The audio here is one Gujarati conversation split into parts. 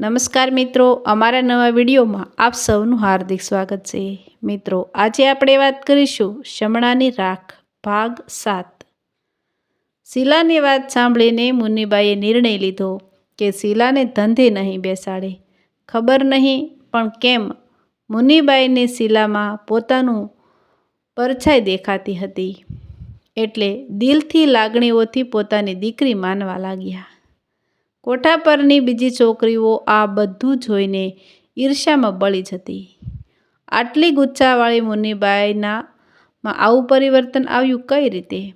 નમસ્કાર મિત્રો, અમારા નવા વિડીયોમાં આપ સૌનું હાર્દિક સ્વાગત છે. મિત્રો, આજે આપણે વાત કરીશું શમણાની રાખ, ભાગ સાત. શીલાની વાત સાંભળીને મુન્નીબાઈએ નિર્ણય લીધો કે શીલાને ધંધે નહીં બેસાડે. ખબર નહીં પણ કેમ મુન્નીબાઈને શીલામાં પોતાનું પરછાઈ દેખાતી હતી. એટલે દિલથી લાગણીઓથી પોતાની દીકરી માનવા લાગ્યા. કોઠા પરની બીજી છોકરીઓ આ બધું જોઈને ઈર્ષ્યામાં બળી જતી. આટલી ગુચ્છાવાળી મુનિબાઈના માં આવું પરિવર્તન આવ્યું કઈ રીતે?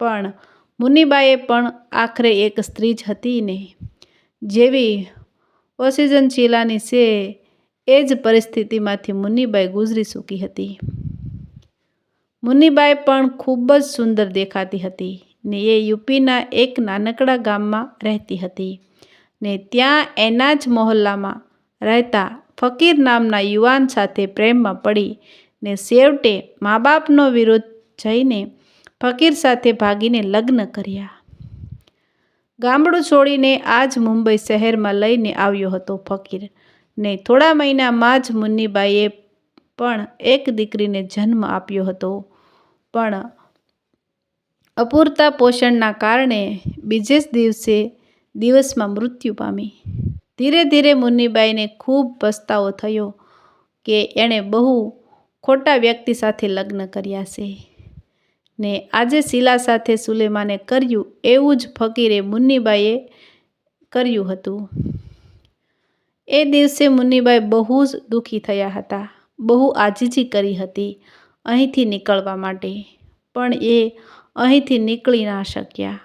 પણ મુનિબાઈએ પણ આખરે એક સ્ત્રી જ હતી ને. જેવી ઓસિજન શીલાની છે એ જ પરિસ્થિતિમાંથી મુનિબાઈ ગુજરી ચૂકી હતી. મુનિબાઈ પણ ખૂબ જ સુંદર દેખાતી હતી. ને એ યુપીના એક નાનકડા ગામમાં રહેતી હતી. ને ત્યાં એના જ મહોલ્લામાં રહેતા ફકીર નામના યુવાન સાથે પ્રેમમાં પડી ને છેવટે મા બાપનો વિરોધ જઈને ફકીર સાથે ભાગીને લગ્ન કર્યા. ગામડું છોડીને આજ મુંબઈ શહેરમાં લઈને આવ્યો હતો ફકીર. ને થોડા મહિનામાં જ મુન્નીબાઈએ પણ એક દીકરીને જન્મ આપ્યો હતો. પણ અપૂરતા પોષણના કારણે બીજે જ દિવસે દિવસમાં મૃત્યુ પામી. ધીરે ધીરે મુન્નીબાઈને ખૂબ પસ્તાવો થયો કે એણે બહુ ખોટા વ્યક્તિ સાથે લગ્ન કર્યા છે. ને આજે શીલા સાથે સુલેમાને કર્યું એવું જ ફકીરે મુન્નીબાઈએ કર્યું હતું. એ દિવસે મુન્નીબાઈ બહુ જ દુઃખી થયા હતા. બહુ આજીજી કરી હતી અહીંથી નીકળવા માટે. પણ એ અહીંથી નીકળી ના શક્યા.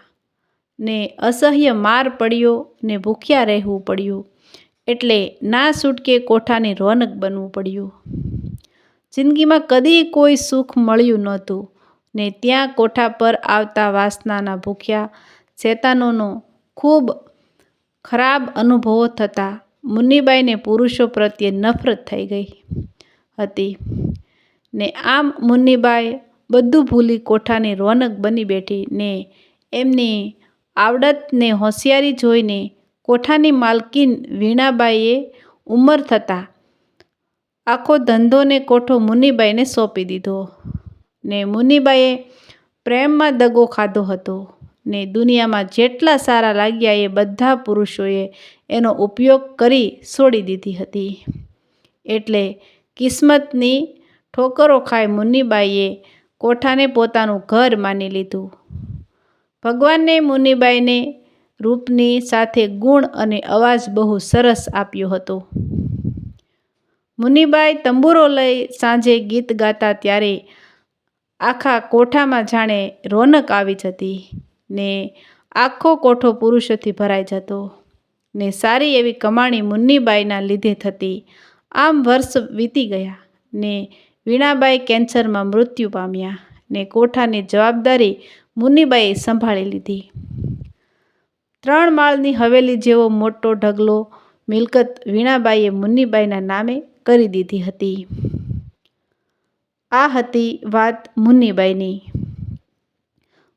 ને અસહ્ય માર પડ્યો ને ભૂખ્યા રહેવું પડ્યું. એટલે ના છૂટકે કોઠાની રોનક બનવું પડ્યું. જિંદગીમાં કદી કોઈ સુખ મળ્યું નહોતું. ને ત્યાં કોઠા પર આવતા વાસનાના ભૂખ્યા ચેતાનોનો ખૂબ ખરાબ અનુભવો થતા મુન્નીબાઈને પુરુષો પ્રત્યે નફરત થઈ ગઈ હતી. ને આમ મુન્નીબાઈ બધું ભૂલી કોઠાની રોનક બની બેઠી ને એમની આવડતને હોશિયારી જોઈને કોઠાની માલકીન વીણાબાઈએ ઉંમર થતાં આખો ધંધો ને કોઠો મુનિબાઈને સોંપી દીધો ને મુનિબાઈએ પ્રેમમાં દગો ખાધો હતો ને દુનિયામાં જેટલા સારા લાગ્યા એ બધા પુરુષોએ એનો ઉપયોગ કરી છોડી દીધી હતી. એટલે કિસ્મતની ઠોકરો ખાઈ મુન્નીબાઈએ કોઠાને પોતાનું ઘર માની લીધું. ભગવાનને, મુનિબાઈને રૂપની સાથે ગુણ અને અવાજ બહુ સરસ આપ્યો હતો. મુનિબાઈ તંબુરો લઈ સાંજે ગીત ગાતા ત્યારે આખા કોઠામાં જાણે રોનક આવી જતી ને આખો કોઠો પુરુષોથી ભરાઈ જતો ને સારી એવી કમાણી મુન્નીબાઈના લીધે થતી. આમ વર્ષ વીતી ગયા ને વીણાબાઈ કેન્સરમાં મૃત્યુ પામ્યા ને કોઠાની જવાબદારી મુન્નીબાઈએ સંભાળી લીધી. ત્રણ માળની હવેલી જેવો મોટો ઢગલો મિલકત વીણાબાઈએ મુન્નીબાઈના નામે કરી દીધી હતી. આ હતી વાત મુન્નીબાઈની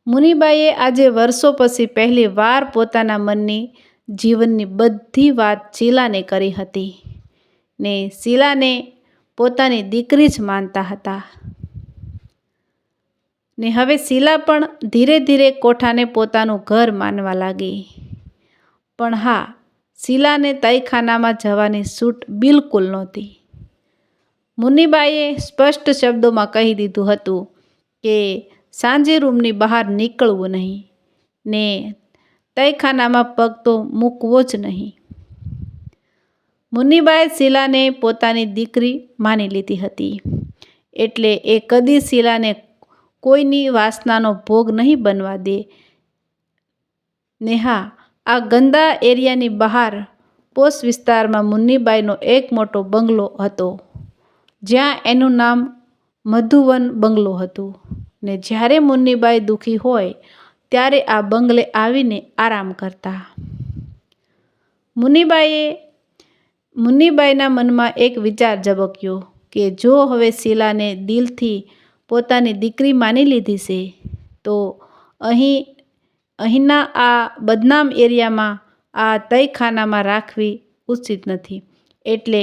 મુનિબાઈએ આજે વર્ષો પછી પહેલી વાર પોતાના મનની જીવનની બધી વાત શીલાને કરી હતી ને શીલાને પોતાની દીકરી જ માનતા હતા. ને હવે શીલા પણ ધીરે ધીરે કોઠાને પોતાનું ઘર માનવા લાગી. પણ હા, શીલાને તયખાનામાં જવાની છૂટ બિલકુલ નહોતી. મુનિબાઈએ સ્પષ્ટ શબ્દોમાં કહી દીધું હતું કે સાંજે રૂમની બહાર નીકળવું નહીં ને તયખાનામાં પગ તો મૂકવો જ નહીં. મુનિબાએ શીલાને પોતાની દીકરી માની લીધી હતી. એટલે એ કદી શીલાને કોઈની વાસનાનો ભોગ નહીં બનવા દે. ને હા આ ગંદા એરિયાની બહાર પોષ વિસ્તારમાં મુન્નીબાઈનો એક મોટો બંગલો હતો. જ્યાં એનું નામ મધુવન બંગલો હતું. ને જ્યારે મુન્નીબાઈ દુઃખી હોય, ત્યારે આ બંગલે આવીને આરામ કરતા. મુનિબાઈએ મુન્નીબાઈના મનમાં એક વિચાર ઝબક્યો કે જો હવે શીલાને દિલથી પોતાની દીકરી માની લીધી છે, તો અહીં, અહીંના આ બદનામ એરિયામાં આ તયખાનામાં રાખવી ઉચિત નથી. એટલે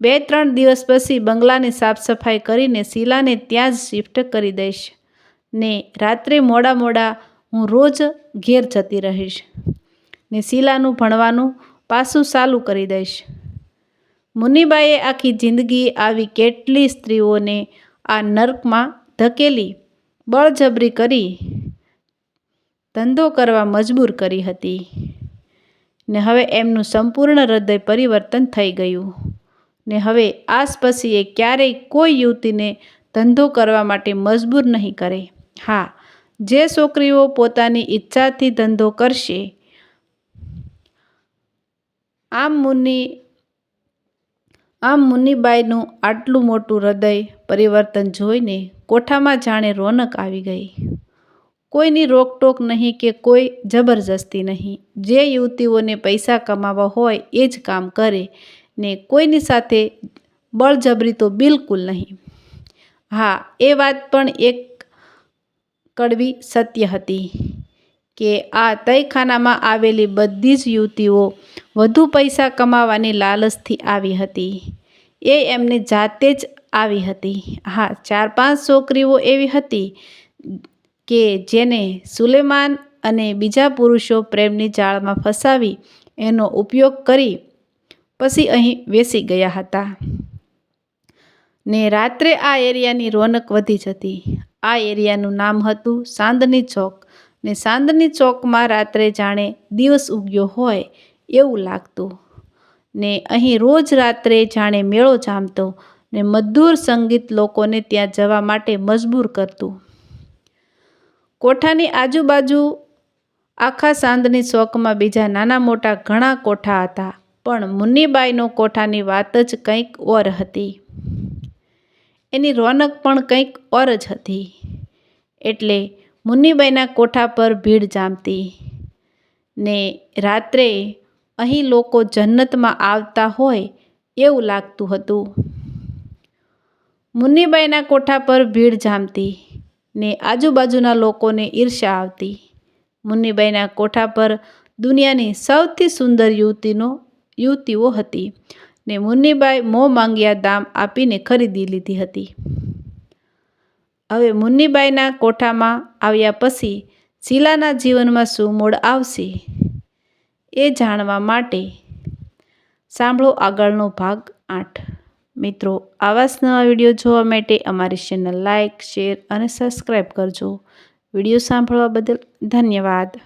બે ત્રણ દિવસ પછી બંગલાની સાફ સફાઈ કરીને શીલાને ત્યાં જ શિફ્ટ કરી દઈશ ને રાત્રે મોડા મોડા હું રોજ ઘેર જતી રહીશ ને શીલાનું ભણવાનું પાછું ચાલુ કરી દઈશ. મુનિબાએ આખી જિંદગી આવી કેટલી સ્ત્રીઓને આ નર્કમાં ધકેલી, બળજબરી કરી, ધંધો કરવા મજબૂર કરી હતી. ને હવે એમનું સંપૂર્ણ હૃદય પરિવર્તન થઈ ગયું. ને હવે આજ પછી એ ક્યારેય કોઈ યુવતીને ધંધો કરવા માટે મજબૂર નહીં કરે. હા, જે છોકરીઓ પોતાની ઈચ્છાથી ધંધો કરશે, આમ મુનિ આમ મુનિબાઈનું આટલું મોટું હૃદય પરિવર્તન જોઈને કોઠામાં જાણે રોનક આવી ગઈ. કોઈની રોકટોક નહીં કે કોઈ જબરજસ્તી નહીં. જે યુવતીઓને પૈસા કમાવા હોય એ જ કામ કરે ને કોઈની સાથે બળજબરી તો બિલકુલ નહીં. હા, એ વાત પણ એક કડવી સત્ય હતી. કે આ તયખાનામાં આવેલી બધી જ યુવતીઓ વધુ પૈસા કમાવાની લાલચથી આવી હતી. એ એમની જાતે જ આવી હતી. હા, ચાર પાંચ છોકરીઓ એવી હતી કે જેને સુલેમાન અને બીજા પુરુષો પ્રેમની જાળમાં ફસાવી એનો ઉપયોગ કરી પછી અહીં વેસી ગયા હતા. ને રાત્રે આ એરિયાની રોનક વધી જતી. આ એરિયાનું નામ હતું સાંદની ચોક. ને સાંદની ચોકમાં રાત્રે જાણે દિવસ ઉગ્યો હોય એવું લાગતું. ને અહીં રોજ રાત્રે જાણે મેળો જામતો ને મધુર સંગીત લોકોને ત્યાં જવા માટે મજબૂર કરતું. કોઠાની આજુબાજુ આખા સાંદની ચોકમાં બીજા નાના મોટા ઘણા કોઠા હતા, પણ મુન્નીબાઈનો કોઠાની વાત જ કંઈક ઓર હતી. એની રોનક પણ કંઈક ઓર જ હતી. એટલે મુન્નીબાઈના કોઠા પર ભીડ જામતી ને રાત્રે અહીં લોકો જન્નતમાં આવતા હોય એવું લાગતું હતું. મુન્નીબાઈના કોઠા પર ભીડ જામતી ને આજુબાજુના લોકોને ઈર્ષ્યા આવતી. મુન્નીબાઈના કોઠા પર દુનિયાની સૌથી સુંદર યુવતીનો, યુવતીઓ હતી ને મુન્નીબાઈ મોં માંગ્યા દામ આપીને ખરીદી લીધી હતી. હવે મુન્નીબાઈના કોઠામાં આવ્યા પછી શીલાના જીવનમાં શું મોડ આવશે એ જાણવા માટે સાંભળો આગળનો ભાગ આઠ. મિત્રો, આવા નવા વીડિયો જોવા માટે અમારી ચેનલ લાઇક શેર અને સબસ્ક્રાઈબ કરજો. વીડિયો સાંભળવા બદલ ધન્યવાદ.